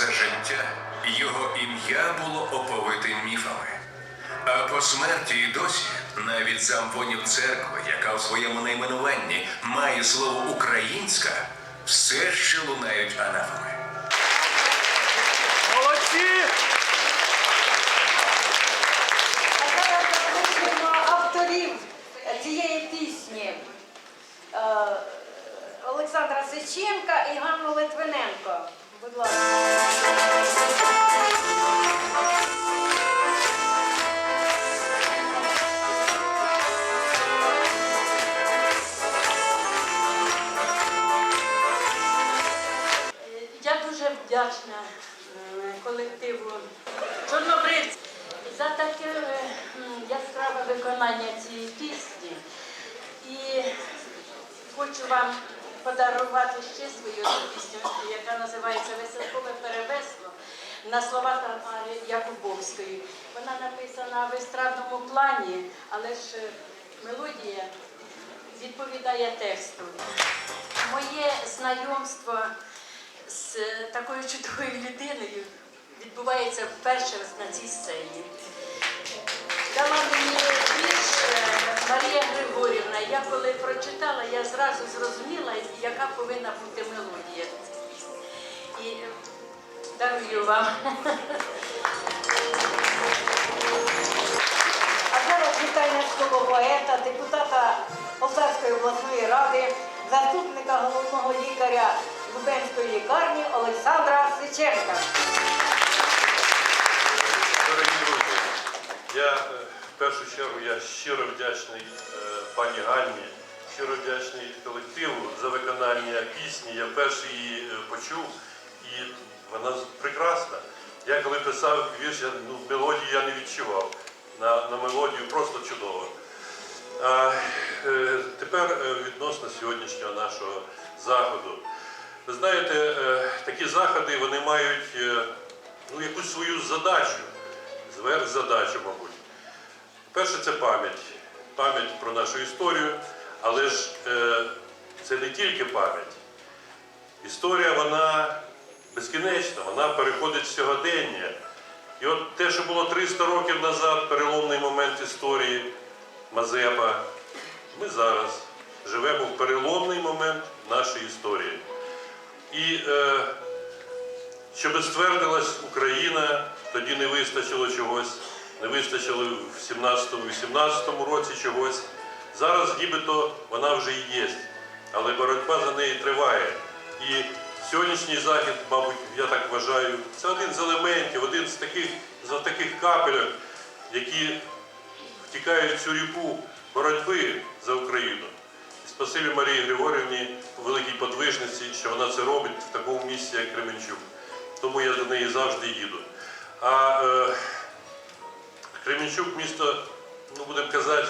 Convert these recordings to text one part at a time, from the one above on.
за життя його ім'я було оповите міфами. А по смерті і досі навіть замвонів церкви, яка у своєму найменуванні має слово українська, все ще лунають анафеми. Молодці! А зараз запрошуємо авторів цієї пісні Е, Олександра Сиченка і Ганну Литвиненко. Виконання цієї пісні. І хочу вам подарувати ще свою пісню, яка називається Веселкове перевесло на слова Тамари Якубовської. Вона написана в естрадному плані, але ж е, мелодія відповідає тексту. Моє знайомство з такою чудовою людиною відбувається вперше на цій сцені. Дала мені е, Марія Григорівна. Я коли прочитала, я зразу зрозуміла, яка повинна бути мелодія. І е, дарую вам. А зараз вітання слово поета, депутата Полтавської обласної ради, заступника головного лікаря Лубенської лікарні Олександра Сиченка. Дорогі друзі, я е, першу чергу я щиро вдячний е, пані Ганні, щиро вдячний колективу за виконання пісні. Я вперше її е, почув, і вона прекрасна. Я коли писав вірш, я, ну, мелодію я не відчував. На, на мелодію просто чудово. А, е, тепер е, відносно сьогоднішнього нашого заходу. Ви знаєте, е, такі заходи вони мають е, ну, якусь свою задачу, зверхзадачу, мабуть. Перше, це пам'ять. Пам'ять про нашу історію, але ж е, це не тільки пам'ять. Історія, вона безкінечна, вона переходить в сьогодення. І от те, що було 300 років назад, переломний момент історії Мазепа, ми зараз живемо в переломний момент нашої історії. І е, щоб ствердилась Україна, тоді не вистачило чогось, не вистачило в 17-18 році чогось. Зараз нібито вона вже і є, але боротьба за неї триває. І сьогоднішній захід, мабуть, я так вважаю, це один з елементів, один з таких, з таких капель, які втікають в цю ріку боротьби за Україну. Спасибі Марії Григорівні, великій подвижниці, що вона це робить в такому місці, як Кременчук. Тому я до неї завжди їду. А е, Кременчук місто, ну будемо казати,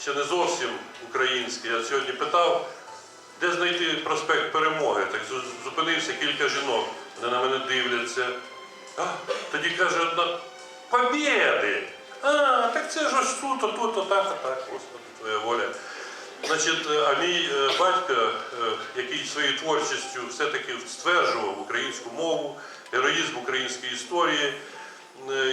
ще не зовсім українське. Я сьогодні питав, де знайти проспект Перемоги. Так зупинився кілька жінок. Вони на мене дивляться. А, тоді каже одна Побєди! А, так це ж ось тут, тут, тут, так, так, Господи, твоя воля. Значить, е, а мій е, батько, е, який своєю творчістю все-таки стверджував українську мову, героїзм української історії,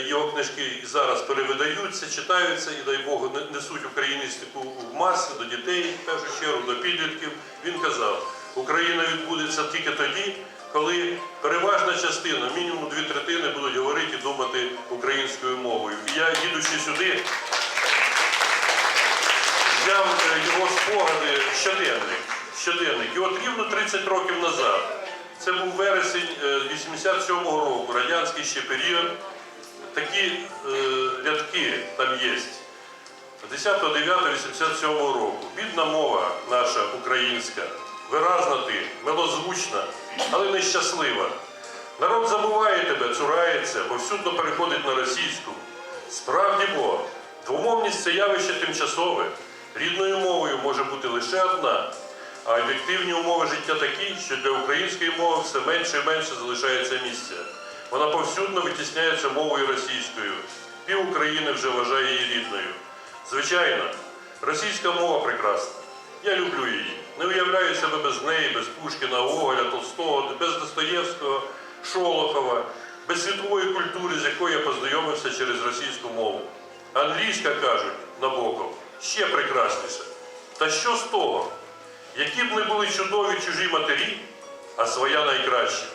його книжки зараз перевидаються, читаються і, дай Бог, несуть україністику в маси до дітей, в першу чергу, до підлітків. Він казав, Україна відбудеться тільки тоді, коли переважна частина, мінімум дві третини, будуть говорити і думати українською мовою. І я, їдучи сюди, взяв е, його спогади щоденник. щоденник. І от рівно 30 років назад, це був вересень е, 87-го року, радянський ще період, такі е, рядки там є. 10.09.87 року. Бідна мова наша українська, виразна ти, милозвучна, але нещаслива. Народ забуває тебе, цурається, повсюдно переходить на російську. Справді бо, двомовність це явище тимчасове. Рідною мовою може бути лише одна, а об'єктивні умови життя такі, що для української мови все менше і менше залишається місця. Вона повсюдно витісняється мовою російською. Пів України вже вважає її рідною. Звичайно, російська мова прекрасна. Я люблю її. Не уявляю себе без неї, без Пушкіна, Гоголя, Толстого, без Достоєвського. Шолохова, без світової культури, з якою я познайомився через російську мову. Англійська кажуть Набоков, ще прекрасніше. Та що з того? Які б не були чудові чужі матері, а своя найкраща.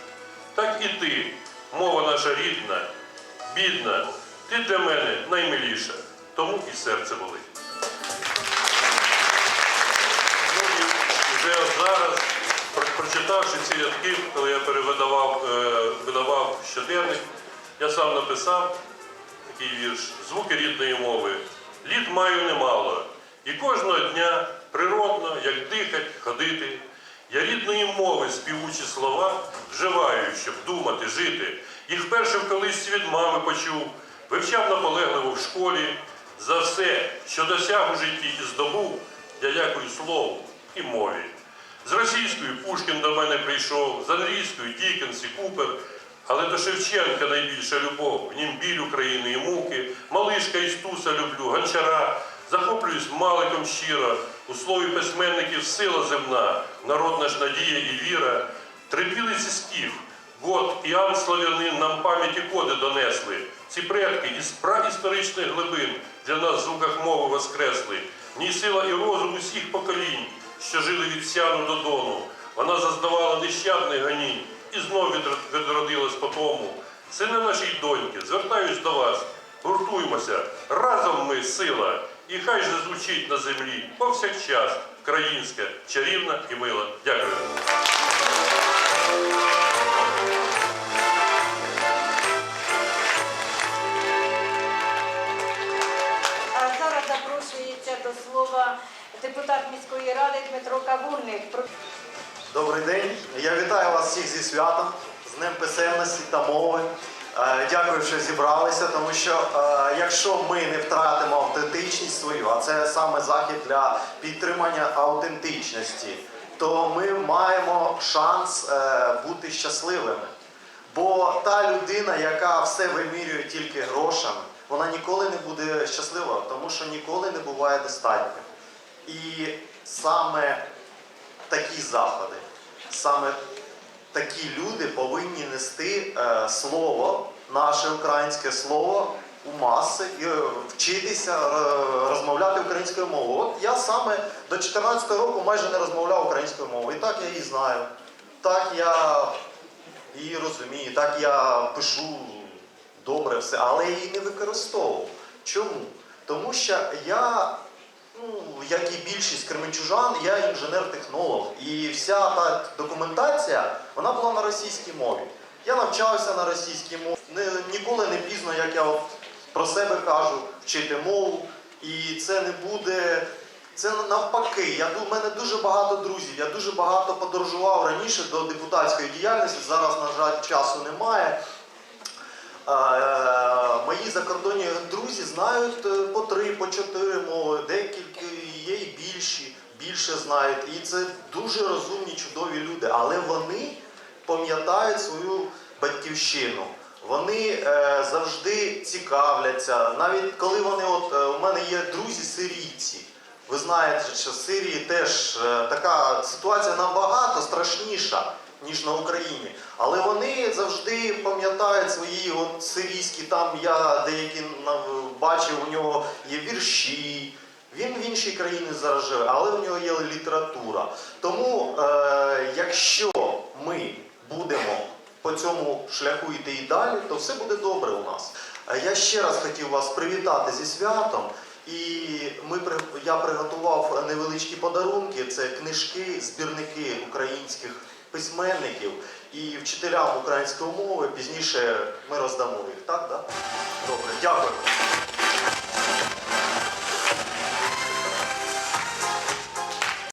Так і ти, мова наша рідна, бідна, ти для мене наймиліша, тому і серце болить. Ну вже зараз, прочитавши ці рядки, коли я перевидавав е, видавав щоденник, я сам написав такий вірш Звуки рідної мови. Літ маю немало, і кожного дня природно, як дихать, ходити. Я рідної мови співучі слова вживаю, щоб думати, жити. Їх вперше в колисці від мами почув, вивчав наполегливо в школі. За все, що досяг у житті і здобув, я дякую слову і мові. З російською Пушкін до мене прийшов, з англійською Дікенс і Купер, але до Шевченка найбільша любов, в нім біль України і муки, малишка і стуса люблю, гончара, захоплююсь маликом щиро, у слові письменників сила земна, народна ж надія і віра, трипілиці скіф, Год і Ан Славянин нам пам'яті коди донесли. Ці предки із праісторичних глибин для нас в звуках мови воскресли. В сила і розум усіх поколінь, що жили від Сяну до Дону. Вона зазнавала нещадних гонінь і знов відродилась по тому. Сини наші й доньки, звертаюсь до вас, гуртуймося, разом ми сила, і хай же звучить на землі повсякчас українська, чарівна і мила. Дякую. Дякую, що зібралися, тому що е, якщо ми не втратимо автентичність свою, а це саме захід для підтримання автентичності, то ми маємо шанс е, бути щасливими. Бо та людина, яка все вимірює тільки грошами, вона ніколи не буде щаслива, тому що ніколи не буває достатньо. І саме такі заходи, саме такі люди повинні нести е, слово, наше українське слово у маси і е, вчитися е, розмовляти українською мовою. От я саме до 14 року майже не розмовляв українською мовою. І так я її знаю. Так я її розумію, так я пишу добре все, але я її не використовував. Чому? Тому що я Ну, як і більшість кременчужан, я інженер-технолог. І вся та документація вона була на російській мові. Я навчався на російській мові. Ніколи не пізно, як я от про себе кажу, вчити мову. І це не буде. Це навпаки. Я в мене дуже багато друзів. Я дуже багато подорожував раніше до депутатської діяльності. Зараз, на жаль, часу немає. Е, Мої закордонні друзі знають е, по три, по чотири мови, декілька є і більші, більше знають. І це дуже розумні, чудові люди. Але вони пам'ятають свою батьківщину. Вони е, завжди цікавляться. Навіть коли вони, от е, у мене є друзі сирійці. Ви знаєте, що в Сирії теж е, така ситуація набагато страшніша, ніж на Україні. Але вони завжди пам'ятають свої от сирійські, там я деякі бачив, у нього є вірші. Він в іншій країні зараз живе, але в нього є література. Тому, е, якщо ми будемо по цьому шляху йти і далі, то все буде добре у нас. Я ще раз хотів вас привітати зі святом. І ми я приготував невеличкі подарунки. Це книжки, збірники українських письменників і вчителям української мови. Пізніше ми роздамо їх. Так, да? Добре, дякую.